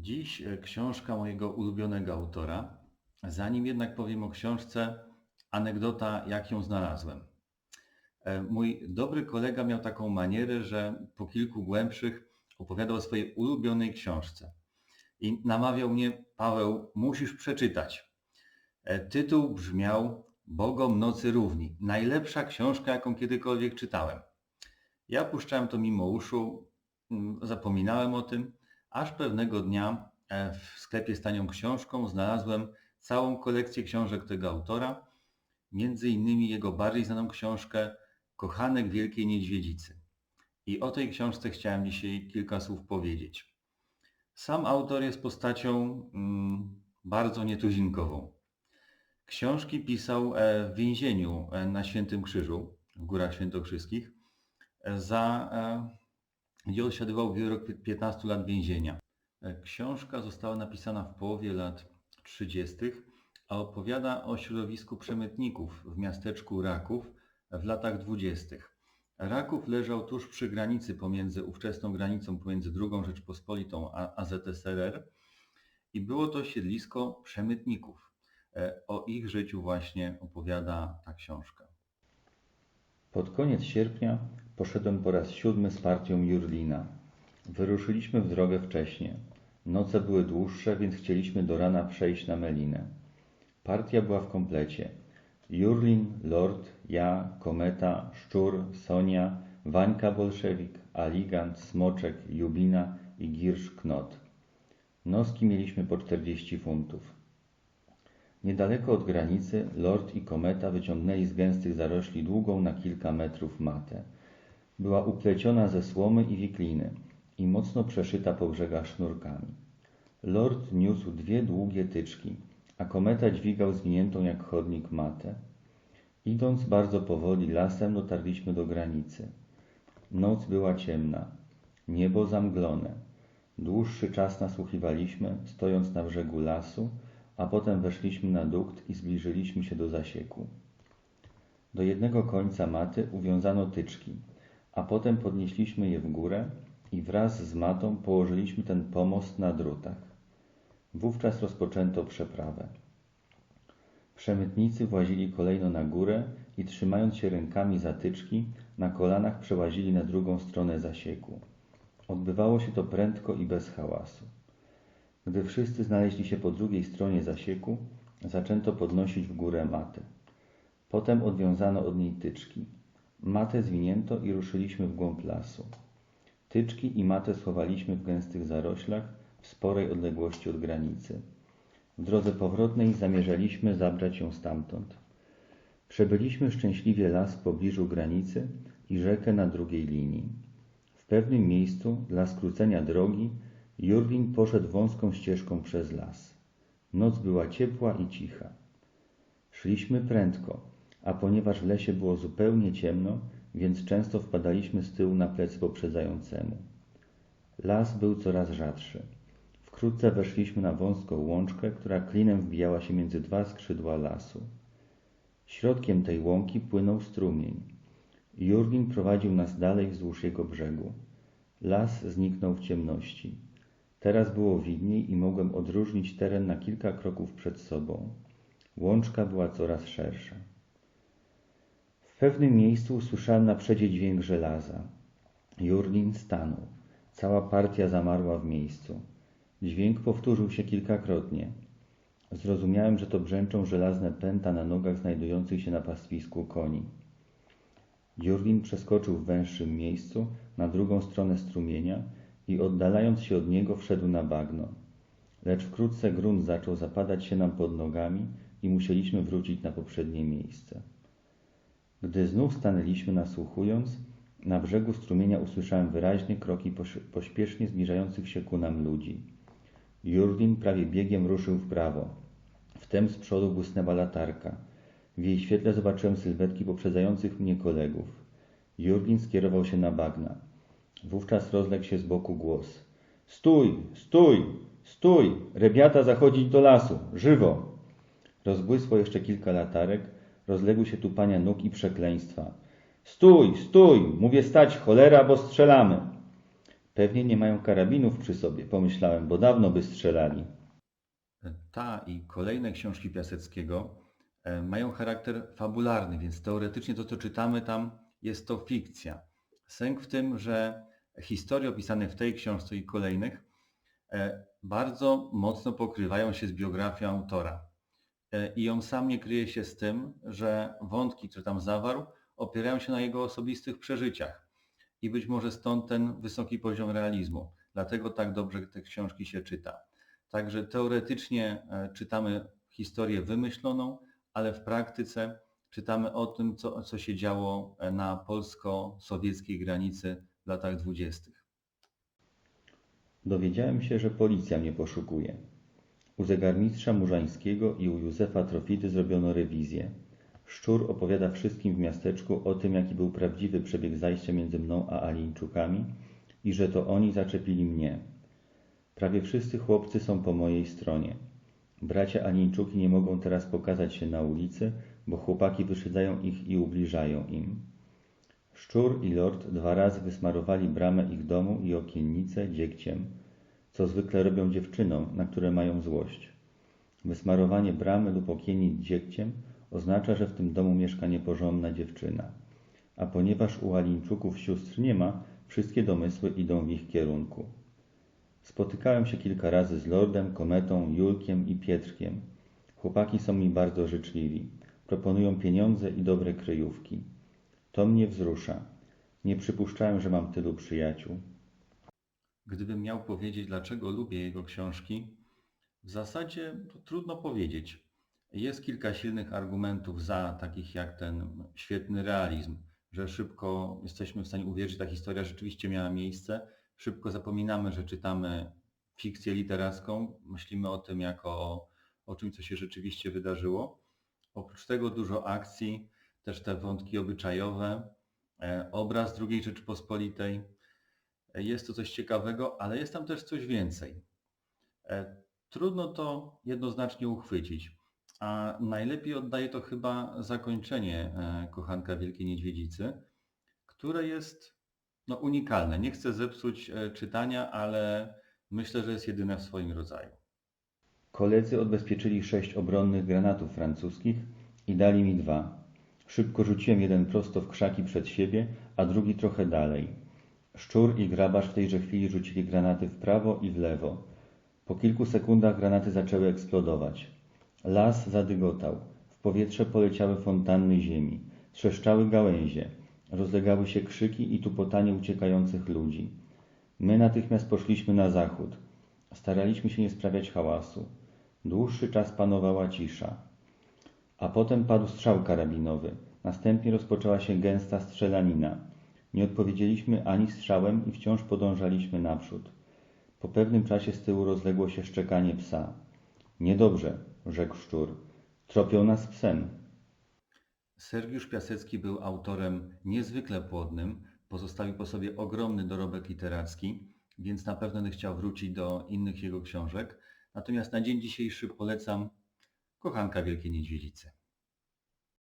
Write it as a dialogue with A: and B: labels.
A: Dziś e, książka mojego ulubionego autora. Zanim jednak powiem o książce, anegdota, jak ją znalazłem. E, Mój dobry kolega miał taką manierę, że po kilku głębszych opowiadał o swojej ulubionej książce. I namawiał mnie, Paweł, musisz przeczytać. E, Tytuł brzmiał Bogom nocy równi. Najlepsza książka, jaką kiedykolwiek czytałem. Ja puszczałem to mimo uszu, mm, zapominałem o tym, aż pewnego dnia e, w sklepie z tanią książką znalazłem całą kolekcję książek tego autora, między innymi jego bardziej znaną książkę Kochanek Wielkiej Niedźwiedzicy. I o tej książce chciałem dzisiaj kilka słów powiedzieć. Sam autor jest postacią mm, bardzo nietuzinkową. Książki pisał e, w więzieniu e, na Świętym Krzyżu, w Górach Świętokrzyskich, za, gdzie odsiadywał wyrok 15 lat więzienia. E, Książka została napisana w połowie lat 30., a opowiada o środowisku przemytników w miasteczku Raków w latach 20. Raków leżał tuż przy granicy pomiędzy ówczesną granicą pomiędzy II Rzeczpospolitą a AZSRR i było to siedlisko przemytników. E, O ich życiu właśnie opowiada ta książka.
B: Pod koniec sierpnia poszedłem po raz siódmy z partią Jurlina. Wyruszyliśmy w drogę wcześnie. Noce były dłuższe, więc chcieliśmy do rana przejść na Melinę. Partia była w komplecie. Jurlin, Lord, ja, Kometa, Szczur, Sonia, Wańka Bolszewik, Aligant, Smoczek, Jubina i Girsz Knot. Noski mieliśmy po 40 funtów. Niedaleko od granicy Lord i Kometa wyciągnęli z gęstych zarośli długą na kilka metrów matę. Była upleciona ze słomy i wikliny i mocno przeszyta po brzegach sznurkami. Lord niósł dwie długie tyczki, a Kometa dźwigał zwiniętą jak chodnik matę. Idąc bardzo powoli lasem dotarliśmy do granicy. Noc była ciemna, niebo zamglone. Dłuższy czas nasłuchiwaliśmy, stojąc na brzegu lasu, a potem weszliśmy na dukt i zbliżyliśmy się do zasieku. Do jednego końca maty uwiązano tyczki, a potem podnieśliśmy je w górę i wraz z matą położyliśmy ten pomost na drutach. Wówczas rozpoczęto przeprawę. Przemytnicy włazili kolejno na górę i trzymając się rękami za tyczki, na kolanach przełazili na drugą stronę zasieku. Odbywało się to prędko i bez hałasu. Gdy wszyscy znaleźli się po drugiej stronie zasieku, zaczęto podnosić w górę matę. Potem odwiązano od niej tyczki. Matę zwinięto i ruszyliśmy w głąb lasu. Tyczki i matę schowaliśmy w gęstych zaroślach w sporej odległości od granicy. W drodze powrotnej zamierzaliśmy zabrać ją stamtąd. Przebyliśmy szczęśliwie las w pobliżu granicy i rzekę na drugiej linii. W pewnym miejscu, dla skrócenia drogi, Jurlin poszedł wąską ścieżką przez las. Noc była ciepła i cicha. Szliśmy prędko, a ponieważ w lesie było zupełnie ciemno, więc często wpadaliśmy z tyłu na plecy poprzedzającemu. Las był coraz rzadszy. Wkrótce weszliśmy na wąską łączkę, która klinem wbijała się między dwa skrzydła lasu. Środkiem tej łąki płynął strumień. Jurlin prowadził nas dalej wzdłuż jego brzegu. Las zniknął w ciemności. Teraz było widniej i mogłem odróżnić teren na kilka kroków przed sobą. Łączka była coraz szersza. W pewnym miejscu usłyszałem na przedzie dźwięk żelaza. Jurlin stanął. Cała partia zamarła w miejscu. Dźwięk powtórzył się kilkakrotnie. Zrozumiałem, że to brzęczą żelazne pęta na nogach znajdujących się na pastwisku koni. Jurlin przeskoczył w węższym miejscu na drugą stronę strumienia i oddalając się od niego wszedł na bagno. Lecz wkrótce grunt zaczął zapadać się nam pod nogami i musieliśmy wrócić na poprzednie miejsce. Gdy znów stanęliśmy nasłuchując, na brzegu strumienia usłyszałem wyraźnie kroki poś- pośpiesznie zbliżających się ku nam ludzi. Jurlin prawie biegiem ruszył w prawo. Wtem z przodu błysnęła latarka. W jej świetle zobaczyłem sylwetki poprzedzających mnie kolegów. Jurlin skierował się na bagna. Wówczas rozległ się z boku głos. Stój, stój, stój! Rebiata zachodzić do lasu, żywo! Rozbłysło jeszcze kilka latarek, rozległy się tupania nóg i przekleństwa. Stój, stój! Mówię stać, cholera, bo strzelamy! Pewnie nie mają karabinów przy sobie, pomyślałem, bo dawno by strzelali.
A: Ta i kolejne książki Piaseckiego e, mają charakter fabularny, więc teoretycznie to, co czytamy tam, jest to fikcja. Sęk w tym, że historie opisane w tej książce i kolejnych e, bardzo mocno pokrywają się z biografią autora. E, I on sam nie kryje się z tym, że wątki, które tam zawarł, opierają się na jego osobistych przeżyciach. I być może stąd ten wysoki poziom realizmu. Dlatego tak dobrze te książki się czyta. Także teoretycznie e, czytamy historię wymyśloną, ale w praktyce czytamy o tym, co, co się działo e, na polsko-sowieckiej granicy w latach dwudziestych.
B: Dowiedziałem się, że policja mnie poszukuje. U zegarmistrza Murzańskiego i u Józefa Trofidy zrobiono rewizję. Szczur opowiada wszystkim w miasteczku o tym, jaki był prawdziwy przebieg zajścia między mną a Alińczukami i że to oni zaczepili mnie. Prawie wszyscy chłopcy są po mojej stronie. Bracia Alińczuki nie mogą teraz pokazać się na ulicy, bo chłopaki wyszydzają ich i ubliżają im. Szczur i lord dwa razy wysmarowali bramę ich domu i okiennice dziegciem, co zwykle robią dziewczynom, na które mają złość. Wysmarowanie bramy lub okiennic dziegciem oznacza, że w tym domu mieszka nieporządna dziewczyna. A ponieważ u Alińczuków sióstr nie ma, wszystkie domysły idą w ich kierunku. Spotykałem się kilka razy z lordem, kometą, Julkiem i Pietrkiem. Chłopaki są mi bardzo życzliwi. Proponują pieniądze i dobre kryjówki. To mnie wzrusza. Nie przypuszczałem, że mam tylu przyjaciół.
A: Gdybym miał powiedzieć, dlaczego lubię jego książki, w zasadzie trudno powiedzieć. Jest kilka silnych argumentów za, takich jak ten świetny realizm, że szybko jesteśmy w stanie uwierzyć, że ta historia rzeczywiście miała miejsce. Szybko zapominamy, że czytamy fikcję literacką, myślimy o tym jako o, o czymś, co się rzeczywiście wydarzyło. Oprócz tego dużo akcji, też te wątki obyczajowe, e, obraz II Rzeczypospolitej. Jest to coś ciekawego, ale jest tam też coś więcej. E, Trudno to jednoznacznie uchwycić, a najlepiej oddaje to chyba zakończenie e, Kochanka Wielkiej Niedźwiedzicy, które jest no, unikalne. Nie chcę zepsuć e, czytania, ale myślę, że jest jedyne w swoim rodzaju.
B: Koledzy odbezpieczyli sześć obronnych granatów francuskich i dali mi dwa. Szybko rzuciłem jeden prosto w krzaki przed siebie, a drugi trochę dalej. Szczur i grabarz w tejże chwili rzucili granaty w prawo i w lewo. Po kilku sekundach granaty zaczęły eksplodować. Las zadygotał. W powietrze poleciały fontanny ziemi. Trzeszczały gałęzie. Rozlegały się krzyki i tupotanie uciekających ludzi. My natychmiast poszliśmy na zachód. Staraliśmy się nie sprawiać hałasu. Dłuższy czas panowała cisza. A potem padł strzał karabinowy. Następnie rozpoczęła się gęsta strzelanina. Nie odpowiedzieliśmy ani strzałem i wciąż podążaliśmy naprzód. Po pewnym czasie z tyłu rozległo się szczekanie psa. Niedobrze, rzekł szczur. Tropią nas psem.
A: Sergiusz Piasecki był autorem niezwykle płodnym, pozostawił po sobie ogromny dorobek literacki, więc na pewno będę chciał wrócić do innych jego książek. Natomiast na dzień dzisiejszy polecam Kochanka Wielkiej Niedźwiedzicy.